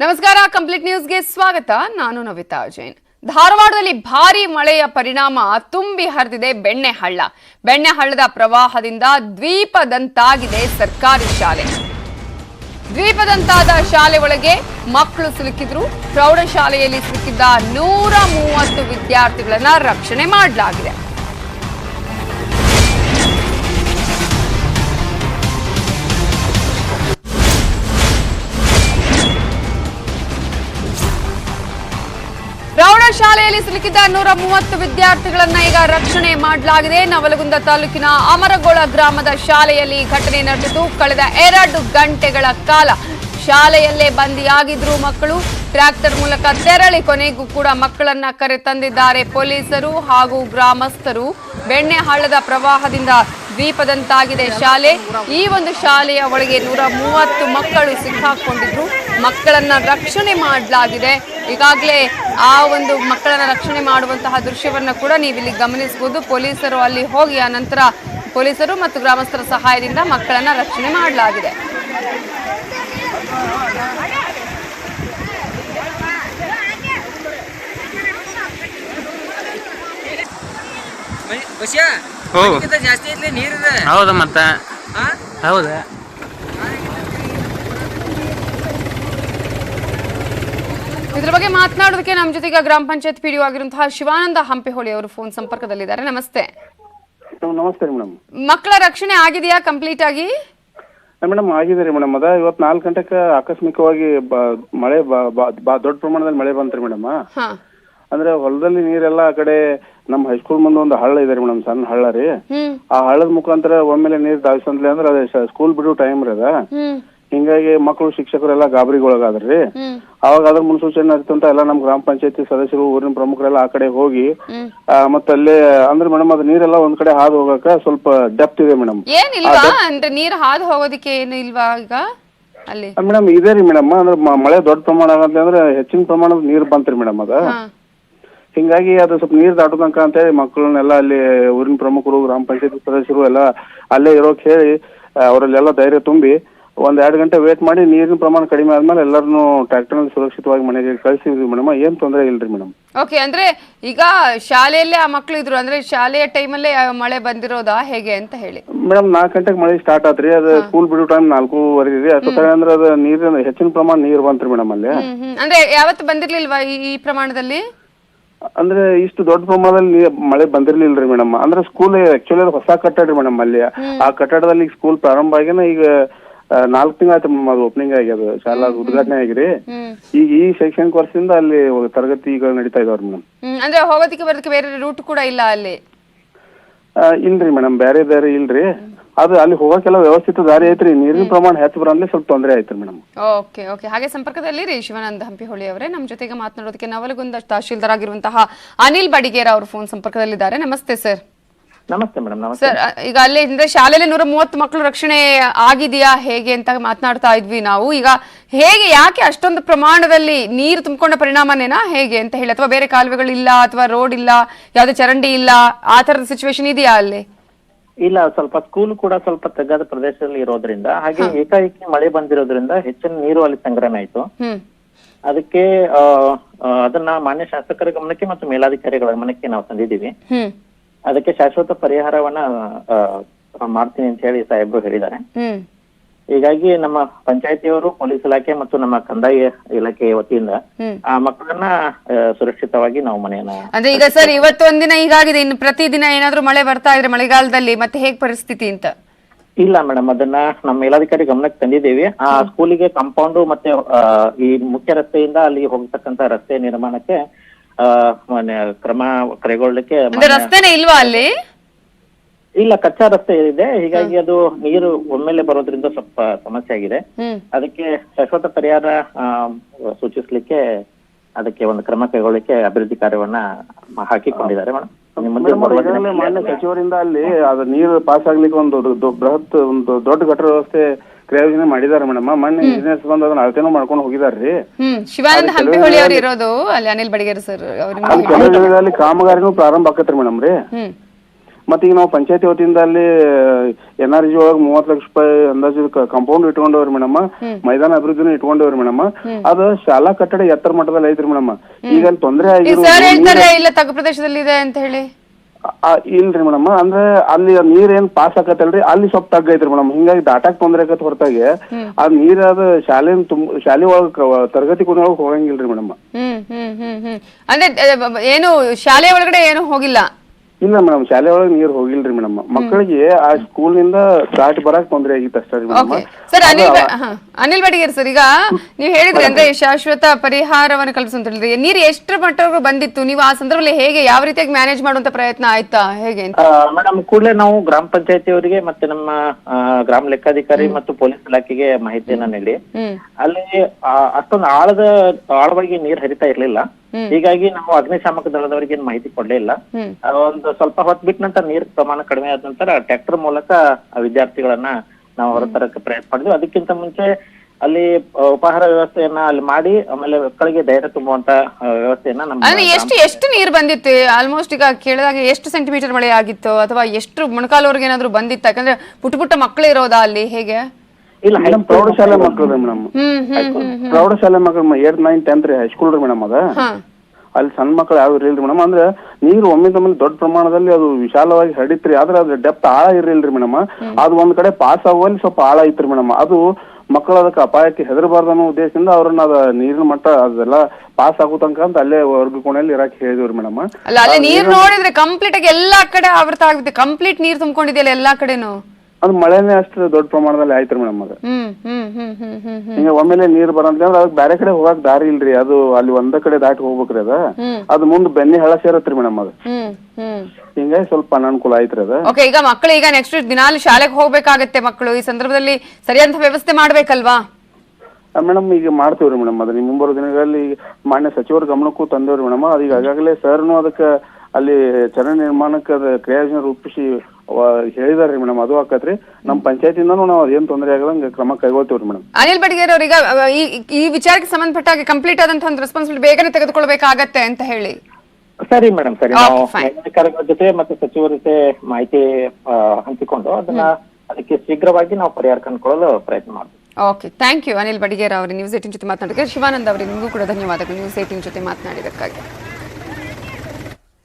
ನಮಸ್ಕಾರ ಕಂಪ್ಲೀಟ್ ನ್ಯೂಸ್ಗೆ ಸ್ವಾಗತ. ನಾನು ನವಿತಾ ಜೈನ್. ಧಾರವಾಡದಲ್ಲಿ ಭಾರಿ ಮಳೆಯ ಪರಿಣಾಮ ತುಂಬಿ ಹರಿದಿದೆ ಬೆಣ್ಣೆ ಹಳ್ಳ ಬೆಣ್ಣೆ ಹಳ್ಳದ ಪ್ರವಾಹದಿಂದ ದ್ವೀಪದಂತಾಗಿದೆ ಸರ್ಕಾರಿ ಶಾಲೆ. ದ್ವೀಪದಂತಾದ ಶಾಲೆ ಒಳಗೆ ಮಕ್ಕಳು ಸಿಲುಕಿದ್ರು. ಪ್ರೌಢಶಾಲೆಯಲ್ಲಿ ಸಿಲುಕಿದ್ದ ನೂರ ಮೂವತ್ತು ವಿದ್ಯಾರ್ಥಿಗಳನ್ನ ರಕ್ಷಣೆ ಮಾಡಲಾಗಿದೆ. ಪ್ರೌಢಶಾಲೆಯಲ್ಲಿ ಸಿಲುಕಿದ್ದ ನೂರ ಮೂವತ್ತು ವಿದ್ಯಾರ್ಥಿಗಳನ್ನ ಈಗ ರಕ್ಷಣೆ ಮಾಡಲಾಗಿದೆ. ನವಲಗುಂದ ತಾಲೂಕಿನ ಅಮರಗೋಳ ಗ್ರಾಮದ ಶಾಲೆಯಲ್ಲಿ ಘಟನೆ ನಡೆದಿದ್ದು, ಕಳೆದ ಎರಡು ಗಂಟೆಗಳ ಕಾಲ ಶಾಲೆಯಲ್ಲೇ ಬಂದಿಯಾಗಿದ್ರು ಮಕ್ಕಳು. ಟ್ರ್ಯಾಕ್ಟರ್ ಮೂಲಕ ತೆರಳಿ ಕೊನೆಗೂ ಕೂಡ ಮಕ್ಕಳನ್ನ ಕರೆ ತಂದಿದ್ದಾರೆ ಪೊಲೀಸರು ಹಾಗೂ ಗ್ರಾಮಸ್ಥರು. ಬೆಣ್ಣೆ ಹಳ್ಳದ ಪ್ರವಾಹದಿಂದ ದ್ವೀಪದಂತಾಗಿದೆ ಶಾಲೆ. ಈ ಒಂದು ಶಾಲೆಯ ಒಳಗೆ ನೂರ ಮೂವತ್ತು ಮಕ್ಕಳು ಸಿಕ್ಕಾಕೊಂಡಿದ್ರು. ಮಕ್ಕಳನ್ನ ರಕ್ಷಣೆ ಮಾಡಲಾಗಿದೆ. ಈಗಾಗಲೇ ಆ ಒಂದು ಮಕ್ಕಳನ್ನ ರಕ್ಷಣೆ ಮಾಡುವಂತಹ ದೃಶ್ಯವನ್ನ ಕೂಡ ನೀವು ಇಲ್ಲಿ ಗಮನಿಸಬಹುದು. ಪೊಲೀಸರು ಅಲ್ಲಿ ಹೋಗಿ ಆ ನಂತರ ಪೊಲೀಸರು ಮತ್ತು ಗ್ರಾಮಸ್ಥರ ಸಹಾಯದಿಂದ ಮಕ್ಕಳನ್ನ ರಕ್ಷಣೆ ಮಾಡಲಾಗಿದೆ. ಜಾಸ್ತಿ ಐತ್ಲಿ ನೀರಿದೆ. ಹೌದು ಮತ್ತೆ. ಹೌದು. ಇದ್ರ ಬಗ್ಗೆ ಮಾತನಾಡೋದಕ್ಕೆ ನಮ್ಮ ಜೊತೆಗೆ ಗ್ರಾಮ ಪಂಚಾಯತ್ ಪಿಡಿಒ ಆಗಿರುವಂತಹ ಶಿವಾನಂದ ಹಂಪೆಹೊಳಿ ಅವರು ಫೋನ್ ಸಂಪರ್ಕದಲ್ಲಿದ್ದಾರೆ. ನಮಸ್ತೆ. ನಮಸ್ತೆ ಮೇಡಮ್. ಮಕ್ಕಳ ರಕ್ಷಣೆ ಆಗಿದೆಯಾ ಕಂಪ್ಲೀಟ್ ಆಗಿ? ಮೇಡಮ್ ಆಗಿದೆ ರೀ ಮೇಡಮ್. ಅದ ಇವತ್ತು ನಾಲ್ಕು ಗಂಟೆಗೆ ಆಕಸ್ಮಿಕವಾಗಿ ಮಳೆ ದೊಡ್ಡ ಪ್ರಮಾಣದಲ್ಲಿ ಮಳೆ ಬಂತ್ರಿ ಮೇಡಮ್. ಹಾ. ಅಂದ್ರೆ ಹೊಲದಲ್ಲಿ ನೀರೆಲ್ಲ ಆ ಕಡೆ ನಮ್ಮ ಹೈಸ್ಕೂಲ್ ಮುಂದೆ ಒಂದು ಹಳ್ಳ ಇದೆ ಮೇಡಮ್ ಸಣ್ಣ ಹಳ್ಳ ರೀ. ಆ ಹಳ್ಳದ ಮುಖಾಂತರ ಒಮ್ಮೆಲೆ ನೀರ್ ದಾವಿಸಂದ್ಲಿ ಅಂದ್ರೆ ಅದೇ ಸ್ಕೂಲ್ ಬಿಡೋ ಟೈಮ್ ರೀ ಅದ. ಹಿಂಗಾಗಿ ಮಕ್ಕಳು ಶಿಕ್ಷಕರೆಲ್ಲ ಗಾಬರಿಗೊಳಗಾದ್ರಿ. ಅವಾಗ ಅದ್ರ ಮುನ್ಸೂಚನೆ ಇರ್ತಂತ ಎಲ್ಲ ನಮ್ ಗ್ರಾಮ ಪಂಚಾಯತಿ ಸದಸ್ಯರು ಊರಿನ ಪ್ರಮುಖರೆಲ್ಲ ಆ ಕಡೆ ಹೋಗಿ ಮತ್ತೆ ಅಲ್ಲೇ ಅಂದ್ರೆ ಮೇಡಮ್ ಅದು ನೀರೆಲ್ಲ ಒಂದ್ ಕಡೆ ಹಾದು ಹೋಗಕ ಸ್ವಲ್ಪ ಡೆಪ್ತ್ ಇದೆ ಮೇಡಮ್. ಏನಿಲ್ವಾ? ಅಂದ್ರೆ ನೀರ್ ಹಾದು ಹೋಗೋದಕ್ಕೆ ಏನು ಇಲ್ವಾ ಈಗ ಅಲ್ಲಿ? ಮೇಡಮ್ ಇದೆ ರೀ ಮೇಡಮ್. ಅಂದ್ರೆ ಮ- ಮಳೆ ದೊಡ್ಡ ಪ್ರಮಾಣ ಆಗತ್ತೆ ಅಂದ್ರೆ ಹೆಚ್ಚಿನ ಪ್ರಮಾಣದ ನೀರು ಬಂತ್ರಿ ಮೇಡಮ್ ಅದ. ಹಿಂಗಾಗಿ ಅದು ಸ್ವಲ್ಪ ನೀರ್ ದಾಟೋದಂಕ ಅಂತ ಹೇಳಿ ಮಕ್ಕಳನ್ನೆಲ್ಲ ಅಲ್ಲಿ ಊರಿನ ಪ್ರಮುಖರು ಗ್ರಾಮ ಪಂಚಾಯತಿ ಸದಸ್ಯರು ಎಲ್ಲ ಅಲ್ಲೇ ಇರೋಕ್ ಹೇಳಿ ಅವರಲ್ಲೆಲ್ಲ ಧೈರ್ಯ ತುಂಬಿ ಒಂದ್ ಎರಡ್ ಗಂಟೆ ವೇಟ್ ಮಾಡಿ ನೀರಿನ ಪ್ರಮಾಣ ಕಡಿಮೆ ಆದ್ಮೇಲೆ ಎಲ್ಲರನ್ನು ಟ್ರ್ಯಾಕ್ಟರ್ ಸುರಕ್ಷಿತವಾಗಿ ಮನೆಗೆ ಕಳಿಸಿದ್ವಿ ಮೇಡಮ್. ಏನ್ ತೊಂದರೆ ಇಲ್ರಿ ಮೇಡಮ್? ಓಕೆ ಅಂದ್ರೆ ಈಗ ಶಾಲೆಯಲ್ಲೇ ಆ ಮಕ್ಳು ಇದ್ರು ಅಂದ್ರೆ ಶಾಲೆಯ ಟೈಮಲ್ಲೇ ಮಳೆ ಬಂದಿರೋದಾ ಹೇಗೆ ಅಂತ ಹೇಳಿ. ಮೇಡಮ್ ನಾಲ್ಕು ಗಂಟೆಗೆ ಮಳೆ ಸ್ಟಾರ್ಟ್ ಆತ್ರಿ ಅದು ಸ್ಕೂಲ್ ಬಿಡೋ ಟೈಮ್ ನಾಲ್ಕೂವರೆ ಇದೆ. ಅಂದ್ರೆ ಅದು ನೀರಿನ ಹೆಚ್ಚಿನ ಪ್ರಮಾಣ ನೀರ್ ಬಂತ್ರಿ ಮೇಡಮ್ ಅಲ್ಲಿ. ಹ್ಮ್ ಹ್ಮ್. ಅಂದ್ರೆ ಯಾವತ್ತು ಬಂದಿರ್ಲಿಲ್ವಾ ಈ ಈ ಪ್ರಮಾಣದಲ್ಲಿ? ಅಂದ್ರೆ ಇಷ್ಟು ದೊಡ್ಡ ಪ್ರಮಾಣದಲ್ಲಿ ಮಳೆ ಮಳೆ ಬಂದಿರ್ಲಿಲ್ರಿ ಮೇಡಮ್. ಅಂದ್ರೆ ಸ್ಕೂಲ್ ಆಕ್ಚುಲಿ ಹೊಸ ಕಟ್ಟಡ ರೀ ಮೇಡಮ್ ಅಲ್ಲಿ. ಆ ಕಟ್ಟಡದಲ್ಲಿ ಸ್ಕೂಲ್ ಪ್ರಾರಂಭ ಆಗಿನ ಈಗ ನಾಲ್ಕು ತಿಂಗಳ ಆಯ್ತು ಮೇಡಮ್ ಅದು ಓಪನಿಂಗ್ ಆಗ್ಯದ ಶಾಲಾ ಉದ್ಘಾಟನೆ ಆಗಿರಿ ಈಗ ಈ ಶೈಕ್ಷಣಿಕ ವರ್ಷದಿಂದ ಅಲ್ಲಿ ತರಗತಿಗಳು ನಡೀತಾ ಇದಾವ್ರಿ ಮೇಡಮ್. ಅಂದ್ರೆ ಹೋಗೋದಕ್ಕೆ ಬರೋದಕ್ಕೆ ಬೇರೆ ರೂಟ್ ಕೂಡ ಇಲ್ಲ ಅಲ್ಲಿ? ಇಲ್ರಿ ಮೇಡಮ್ ಬೇರೆ ಬೇರೆ ಇಲ್ರಿ. ಅದು ಅಲ್ಲಿ ಹೋಗಕ್ಕೆಲ್ಲ ವ್ಯವಸ್ಥಿತ ದಾರಿ ಐತ್ರಿ. ನೀರಿನ ಪ್ರಮಾಣ ಹೆಚ್ಚು ಬರಂದ್ರೆ ಸ್ವಲ್ಪ ತೊಂದರೆ ಆಯ್ತು ಮೇಡಮ್. Okay okay. ಹಾಗೆ ಸಂಪರ್ಕದಲ್ಲಿ ರೀ ಶಿವಾನಂದ ಹಂಪಿಹೊಳಿ ಅವರೇ. ನಮ್ಮ ಜೊತೆಗೆ ಮಾತನಾಡೋದಕ್ಕೆ ನವಲಗುಂದ ತಹಶೀಲ್ದಾರ್ ಆಗಿರುವಂತಹ ಅನಿಲ್ ಬಡಿಗೇರ ಅವರು ಫೋನ್ ಸಂಪರ್ಕದಲ್ಲಿದ್ದಾರೆ. ನಮಸ್ತೆ ಸರ್ ನಮಸ್ತೆ ಮೇಡಮ್ ನಮಸ್ತೆ. ಸರ್ ಈಗ ಅಲ್ಲಿ ಅಂದ್ರೆ ಶಾಲೆಯಲ್ಲಿ ನೂರ ಮೂವತ್ತು ಮಕ್ಕಳು ರಕ್ಷಣೆ ಆಗಿದೆಯಾ ಹೇಗೆ ಅಂತ ಮಾತನಾಡ್ತಾ ಇದ್ವಿ ನಾವು. ಈಗ ಹೇಗೆ ಯಾಕೆ ಅಷ್ಟೊಂದು ಪ್ರಮಾಣದಲ್ಲಿ ನೀರು ತುಂಬಿಕೊಂಡ ಪರಿಣಾಮನೇನಾ ಹೇಗೆ ಅಂತ ಹೇಳಿ ಅಥವಾ ಬೇರೆ ಕಾಲುವೆಗಳಿಲ್ಲ ಅಥವಾ ರೋಡ್ ಇಲ್ಲ ಯಾವುದೇ ಚರಂಡಿ ಇಲ್ಲ ಆ ತರದ ಸಿಚುವೇಶನ್ ಇದೆಯಾ ಅಲ್ಲಿ? ಇಲ್ಲ ಸ್ವಲ್ಪ ಸ್ಕೂಲ್ ಕೂಡ ಸ್ವಲ್ಪ ತಗ್ಗಾದ ಪ್ರದೇಶದಲ್ಲಿ ಇರೋದ್ರಿಂದ ಹಾಗೆ ಏಕಾಏಕಿ ಮಳೆ ಬಂದಿರೋದ್ರಿಂದ ಹೆಚ್ಚಿನ ನೀರು ಅಲ್ಲಿ ಸಂಗ್ರಹಣೆ ಆಯ್ತು. ಅದಕ್ಕೆ ಅದನ್ನ ಮಾನ್ಯ ಶಾಸಕರ ಗಮನಕ್ಕೆ ಮತ್ತು ಮೇಲಾಧಿಕಾರಿಗಳ ಗಮನಕ್ಕೆ ನಾವು ತಂದಿದ್ದೀವಿ. ಅದಕ್ಕೆ ಶಾಶ್ವತ ಪರಿಹಾರವನ್ನ ಆ, ಮಾಡ್ತೀನಿ ಅಂತ ಹೇಳಿ ಸಾಹೇಬರು ಹೇಳಿದ್ದಾರೆ. ಹೀಗಾಗಿ ನಮ್ಮ ಪಂಚಾಯತಿಯವರು ಪೊಲೀಸ್ ಇಲಾಖೆ ಮತ್ತು ನಮ್ಮ ಕಂದಾಯ ಇಲಾಖೆ ವತಿಯಿಂದ ಆ ಮಕ್ಕಳನ್ನ ಸುರಕ್ಷಿತವಾಗಿ ನಾವು ಮನೆಯನ್ನ ಅಂದ್ರೆ ಈಗ ಸರ್ ಇವತ್ತು ಒಂದಿನ ಹೀಗಾಗಿದೆ. ಇನ್ನು ಪ್ರತಿದಿನ ಏನಾದ್ರೂ ಮಳೆ ಬರ್ತಾ ಇದ್ರೆ ಮಳೆಗಾಲದಲ್ಲಿ ಮತ್ತೆ ಹೇಗ್ ಪರಿಸ್ಥಿತಿ ಅಂತ? ಇಲ್ಲ ಮೇಡಮ್ ಅದನ್ನ ನಮ್ಮ ಮೇಲಾಧಿಕಾರಿ ಗಮನಕ್ಕೆ ತಂದಿದ್ದೀವಿ. ಆ ಸ್ಕೂಲಿಗೆ ಕಾಂಪೌಂಡ್ ಮತ್ತೆ ಈ ಮುಖ್ಯ ರಸ್ತೆಯಿಂದ ಅಲ್ಲಿ ಹೋಗ್ತಕ್ಕಂತ ರಸ್ತೆ ನಿರ್ಮಾಣಕ್ಕೆ ಆ, ಮನೆ ಕ್ರಮ ಕೈಗೊಳ್ಳಲಿಕ್ಕೆ ಅಂದ್ರೆ ಮಾನ್ಯ- ರಸ್ತೆನೇ ಇಲ್ವಾ ಅಲ್ಲಿ? ಇಲ್ಲ ಕಚ್ಚಾ ರಸ್ತೆ ಇದೆ. ಹೀಗಾಗಿ ಅದು ನೀರು ಒಮ್ಮೆಲೆ ಬರೋದ್ರಿಂದ ಸ್ವಲ್ಪ ಸಮಸ್ಯೆ ಆಗಿದೆ. ಹ್ಮ್. ಅದಕ್ಕೆ ಶಾಶ್ವತ ಪರಿಹಾರ ಆ, ಸೂಚಿಸ್ಲಿಕ್ಕೆ ಅದಕ್ಕೆ ಒಂದು ಕ್ರಮ ಕೈಗೊಳ್ಳಲಿಕ್ಕೆ ಅಭಿವೃದ್ಧಿ ಕಾರ್ಯವನ್ನ ಹಾಕಿಕೊಂಡಿದ್ದಾರೆ ಮೇಡಮ್ ಮಾನ್ಯ ಸಚಿವರಿಂದ ಅಲ್ಲಿ ಅದು ನೀರು ಪಾಸ್ ಆಗ್ಲಿಕ್ಕೆ ಒಂದು ದೊಡ್ಡ- ಬೃಹತ್ ಒಂದು ದೊಡ್ಡ ಘಟರ ವ್ಯವಸ್ಥೆ ಕ್ರಿಯಾಯೋಜನೆ ಮಾಡಿದ್ದಾರೆ ಮೇಡಮ್. ಮಾನ್ಯ ಇಂಜಿನಿಯರ್ಸ್ ಬಂದು ಅದನ್ನ ಅಳತೆನೂ ಮಾಡ್ಕೊಂಡು ಹೋಗಿದಾರ್ರಿ ಹ್ಮ್. ಶಿವಾನಂದ ಹಂಪಿಹೊಳಿ ಅವರು ಇರೋದು ಅಲ್ಲಿ ಅನಿಲ್ ಬಡಿಗೇರ್ ಸರ್ ಅವರು ಅಲ್ಲಿ ಕೆಲವು ಜಾಗದಲ್ಲಿ ಕಾಮಗಾರಿನೂ ಪ್ರಾರಂಭ ಆಕತ್ರಿ ಮೇಡಮ್ ರೀ. ಹ್ಮ್. ಮತ್ತೆ ಈಗ ನಾವು ಪಂಚಾಯತಿ ವತಿಯಿಂದ ಅಲ್ಲಿ ಎನ್ ಆರ್ ಜಿ ಒಳಗೆ ಮೂವತ್ತು ಲಕ್ಷ ರೂಪಾಯಿ ಅಂದಾಜು ಕಾಂಪೌಂಡ್ ಇಟ್ಕೊಂಡವ್ರಿ ಮೇಡಮ್ ಮೈದಾನ ಅಭಿವೃದ್ಧಿನ ಇಟ್ಕೊಂಡವ್ರಿ ಮೇಡಮ್ ಅದು ಶಾಲಾ ಕಟ್ಟಡ ಎತ್ತರ ಮಟ್ಟದಲ್ಲಿ ಐತ್ರಿ ಮೇಡಮ್ ಈಗ ಅಲ್ಲಿ ತೊಂದರೆ ಆಗಿರೋ ಪ್ರದೇಶದಲ್ಲಿ ಇದೆ ಅಂತ ಹೇಳಿ. ಇಲ್ರಿ ಮೇಡಮ್ ಅಂದ್ರೆ ಅಲ್ಲಿ ನೀರ್ ಏನ್ ಪಾಸ್ ಆಕತ್ತಲ್ರಿ ಅಲ್ಲಿ ಸ್ವಲ್ಪ ತಗ್ಗ ಐತ್ರಿ ಮೇಡಮ್. ಹಿಂಗಾಗಿ ದಾಟಾಕ್ ತೊಂದ್ರೆ ಆಕತ್ ಹೊರತಾಗಿ. ಆ ನೀರ್ ಅದ ಶಾಲೆ ತುಂಬ ಶಾಲೆ ಒಳಗ ತರಗತಿ ಕುಂದ್ರ ಹೋಗಂಗಿಲ್ರಿ ಮೇಡಮ್ ಹ್ಮ್ ಹ್ಮ್ ಹ್ಮ್ ಹ್ಮ್. ಅಂದ್ರೆ ಏನು ಶಾಲೆ ಒಳಗಡೆ ಏನು ಹೋಗಿಲ್ಲ. ಇಲ್ಲ ಮೇಡಮ್ ಶಾಲೆ ಒಳಗೆ ನೀರ್ ಹೋಗಿಲ್ರಿ ಮೇಡಮ್. ಮಕ್ಕಳಿಗೆ ಆ ಸ್ಕೂಲ್ನಿಂದ ದಾಟಿ ಬರಕ್ ತೊಂದ್ರೆ ಆಗಿತ್ತು ಅಷ್ಟೇ ರೀ ಮೇಡಮ್. ಓಕೆ. ಸರ್ ಅನಿಲ್ ಬೆ- ಹಾ, ಅನಿಲ್ ಬಡಿಗೇರ್ ಸರ್ ಈಗ ನೀವು ಹೇಳಿದ್ರಿ ಅಂದ್ರೆ ಶಾಶ್ವತ ಪರಿಹಾರವನ್ನು ಕಲ್ಪಿಸುವಂತ ಹೇಳಿದ್ರಿ. ನೀರು ಎಷ್ಟು ಮಟ್ಟವರೆಗೂ ಬಂದಿತ್ತು? ನೀವು ಆ ಸಂದರ್ಭದಲ್ಲಿ ಹೇಗೆ ಯಾವ ರೀತಿಯಾಗಿ ಮ್ಯಾನೇಜ್ ಮಾಡುವಂತ ಪ್ರಯತ್ನ ಆಯ್ತಾ? ಹೇಗೆ ಅಂತ? ಮೇಡಮ್ ಕೂಡಲೇ ನಾವು ಗ್ರಾಮ ಪಂಚಾಯತಿ ಅವರಿಗೆ ಮತ್ತೆ ನಮ್ಮ ಆ, ಗ್ರಾಮ ಲೆಕ್ಕಾಧಿಕಾರಿ ಮತ್ತು ಪೊಲೀಸ್ ಇಲಾಖೆಗೆ ಮಾಹಿತಿಯನ್ನ ನೀಡಿ. ಹ್ಮ್. ಅಲ್ಲಿ ಆ, ಅಷ್ಟೊಂದು ಆಳದ ಆಳವಾಗಿ ನೀರ್ ಹರಿತಾ ಇರ್ಲಿಲ್ಲ. ಹೀಗಾಗಿ ನಾವು ಅಗ್ನಿಶಾಮಕ ದಳದವರಿಗೆ ಏನ್ ಮಾಹಿತಿ ಕೊಡ್ಲೇ ಇಲ್ಲ. ಒಂದು ಸ್ವಲ್ಪ ಹೊತ್ತು ಬಿಟ್ಟ ನಂತರ ನೀರ್ ಪ್ರಮಾಣ ಕಡಿಮೆ ಆದ ನಂತರ ಟ್ರ್ಯಾಕ್ಟರ್ ಮೂಲಕ ವಿದ್ಯಾರ್ಥಿಗಳನ್ನ ನಾವು ಹೊರತರಕ್ಕೆ ಪ್ರಯತ್ನ ಮಾಡಿದ್ವಿ. ಅದಕ್ಕಿಂತ ಮುಂಚೆ ಅಲ್ಲಿ ಉಪಹಾರ ವ್ಯವಸ್ಥೆಯನ್ನ ಅಲ್ಲಿ ಮಾಡಿ ಆಮೇಲೆ ಮಕ್ಕಳಿಗೆ ಧೈರ್ಯ ತುಂಬುವಂತ ವ್ಯವಸ್ಥೆಯನ್ನ ನಮ್ಮ ಎಷ್ಟು ಎಷ್ಟು ನೀರು ಬಂದಿತ್ತು? ಆಲ್ಮೋಸ್ಟ್ ಈಗ ಕೇಳಿದಾಗ ಎಷ್ಟು ಸೆಂಟಿಮೀಟರ್ ಮಳೆ ಆಗಿತ್ತು? ಅಥವಾ ಎಷ್ಟು ಮೊಣಕಾಲವರೆಗೆ ಏನಾದ್ರು ಬಂದಿತ್ತು? ಯಾಕಂದ್ರೆ ಪುಟ್ಟ ಪುಟ್ಟ ಮಕ್ಕಳು ಇರೋದಾ ಅಲ್ಲಿ? ಹೇಗೆ? ಇಲ್ಲ ಮೇಡಮ್ ಪ್ರೌಢಶಾಲೆ ಮಕ್ಕಳು ರೀ ಮೇಡಮ್. ಹ್ಮ್ ಹ್ಮ್ ಹ್ಮ್ ಪ್ರೌಢಶಾಲೆ ಮಕ್ಕಳು ಏಟ್ ನೈನ್ ಟೆಂತ್ ರೀ ಹೈಸ್ಕೂಲ್ ರೀ ಮೇಡಮ್ ಅದ. ಅಲ್ಲಿ ಸಣ್ಣ ಮಕ್ಕಳು ಯಾವ ಇರಲಿಲ್ಲ ಮೇಡಮ್? ಅಂದ್ರೆ ನೀರು ಒಮ್ಮೆ ತಮ್ಮಲ್ಲಿ ದೊಡ್ಡ ಪ್ರಮಾಣದಲ್ಲಿ ಅದು ವಿಶಾಲವಾಗಿ ಹರಡಿತ್ರಿ. ಆದ್ರೆ ಅದ್ರ ಡೆಪ್ತ್ ಆಳ ಇರಲಿಲ್ರಿ ಮೇಡಮ್. ಅದು ಒಂದ್ ಕಡೆ ಪಾಸ್ ಆಗುವಲ್ಲಿ ಸ್ವಲ್ಪ ಆಳ ಐತ್ರಿ ಮೇಡಮ್. ಅದು ಮಕ್ಕಳು ಅದಕ್ಕೆ ಅಪಾಯಕ್ಕೆ ಹೆದರಬಾರ್ದು ಅನ್ನೋ ಉದ್ದೇಶದಿಂದ ಅವ್ರನ್ನ ಅದ ನೀರಿನ ಮಟ್ಟ ಅದೆಲ್ಲ ಪಾಸ್ ಆಗೋ ತನಕ ಅಂತ ಅಲ್ಲೇ ವರ್ಗ ಕೋಣೆಯಲ್ಲಿ ಇರಕ್ಕೆ ಹೇಳಿದ್ರಿ ಮೇಡಮ್. ಅಲ್ಲ ಅಲ್ಲಿ ನೀರ್ ನೋಡಿದ್ರೆ ಕಂಪ್ಲೀಟ್ ಆಗಿ ಎಲ್ಲಾ ಕಡೆ ಆವೃತ ಆಗುತ್ತೆ ಕಂಪ್ಲೀಟ್ ನೀರ್ ತುಂಬಿಕೊಂಡಿದೆಯಲ್ಲ ಎಲ್ಲಾ ಕಡೆನು? ಅದು ಮಳೆನೇ ಅಷ್ಟು ದೊಡ್ಡ ಪ್ರಮಾಣದಲ್ಲಿ ಆಯ್ತು ಮೇಡಮ್ ಅದು. ಹ್ಮ್ ಹ್ಮ್ ಹ್ಮ್ ಹ್ಮ್ ಹ್ಮ್ ಹ್ಮ್. ಹಿಂಗ ಒಮ್ಮೆಲೆ ನೀರ್ ಬರಂದ್ರೆ ಅದಕ್ಕೆ ಬೇರೆ ಕಡೆ ಹೋಗಕ್ ದಾರಿ ಇಲ್ರಿ. ಅದು ಅಲ್ಲಿ ಒಂದ ಕಡೆ ದಾಟಿ ಹೋಗ್ಬೇಕ್ರಿ ಅದ. ಹ್ಮ್. ಅದು ಮುಂದ್ ಬೆನ್ನಿ ಹಳ ಸೇರತ್ರಿ ಮೇಡಮ್ ಅದು. ಹ್ಮ್ ಹ್ಮ್. ಹಿಂಗಾಗಿ ಸ್ವಲ್ಪ ಅನಾನುಕೂಲ ಆಯ್ತ್ರಿ ಅದ. ಓಕೆ ಈಗ ಮಕ್ಕಳು ಈಗ ನೆಕ್ಸ್ಟ್ ದಿನಾಲು ಶಾಲೆಗೆ ಹೋಗ್ಬೇಕಾಗತ್ತೆ ಮಕ್ಕಳು ಈ ಸಂದರ್ಭದಲ್ಲಿ ಸರಿಯಾದಂತ ವ್ಯವಸ್ಥೆ ಮಾಡ್ಬೇಕಲ್ವಾ? ಮೇಡಮ್ ಈಗ ಮಾಡ್ತೀವ್ರಿ ಮೇಡಮ್ ಅದು. ನಿಮ್ಮ ಮುಂಬರೋ ದಿನಗಳಲ್ಲಿ ಮಾನ್ಯ ಸಚಿವರ ಗಮನಕ್ಕೂ ತಂದೇವ್ರಿ ಮೇಡಮ್. ಅದು ಈಗಾಗಲೇ ಸರ್ನು ಅದಕ್ಕೆ ಅಲ್ಲಿ ಚರಣ ನಿರ್ಮಾಣಕ್ಕೆ ಅದ ಕ್ರಿಯಾಯೋಜನೆ ರೂಪಿಸಿ ಹೇಳಿದಾರ್ರಿ ಮೇಡಮ್ ಅದು ಆಕತ್ರಿ. ನಮ್ ಪಂಚಾಯತಿಂದನೂ ನಾವು ಅದೇನ್ ತೊಂದರೆ ಆಗದಂಗ ಕ್ರಮ ಕೈಗೊಳ್ತೀವ್ರಿ ಮೇಡಮ್. ಅನಿಲ್ ಬಡಿಗೇರ್ ಅವ್ರೀಗ ಈ ಈ ವಿಚಾರಕ್ಕೆ ಸಂಬಂಧಪಟ್ಟ ಹಾಗೆ ಕಂಪ್ಲೀಟ್ ಆದಂತಹ ಒಂದು ರೆಸ್ಪಾನ್ಸಿಬಿಲಿಟಿ ಬೇಗನೆ ತೆಗೆದುಕೊಳ್ಬೇಕಾಗತ್ತೆ ಅಂತ ಹೇಳಿ. ಸರಿ ಮೇಡಮ್ ಸರಿ. Okay, ನಾವು fine. ಜೊತೆ ಮತ್ತೆ ಸಚಿವರ ಜೊತೆ ಮಾಹಿತಿ ಆ, ಹಂಚಿಕೊಂಡು ಅದನ್ನ ಅದಕ್ಕೆ ಶೀಘ್ರವಾಗಿ ನಾವು ಪರಿಹಾರ ಕಂಡುಕೊಳ್ಳಲು ಪ್ರಯತ್ನ ಮಾಡ್ತೀವಿ. Okay thank you Anil Badiger ಅವರು ನ್ಯೂಸ್ ಏಟಿನ್ ಜೊತೆ ಮಾತನಾಡಿದ್ರೆ ಶಿವಾನಂದ್ ಅವರಿಗೆ ನಿಮಗೂ ಕೂಡ ಧನ್ಯವಾದಗಳು. ನ್ಯೂಸ್ ಏಟಿನ್ ಜೊತೆ ಮಾತನಾಡಿದಕ್ಕಾಗಿ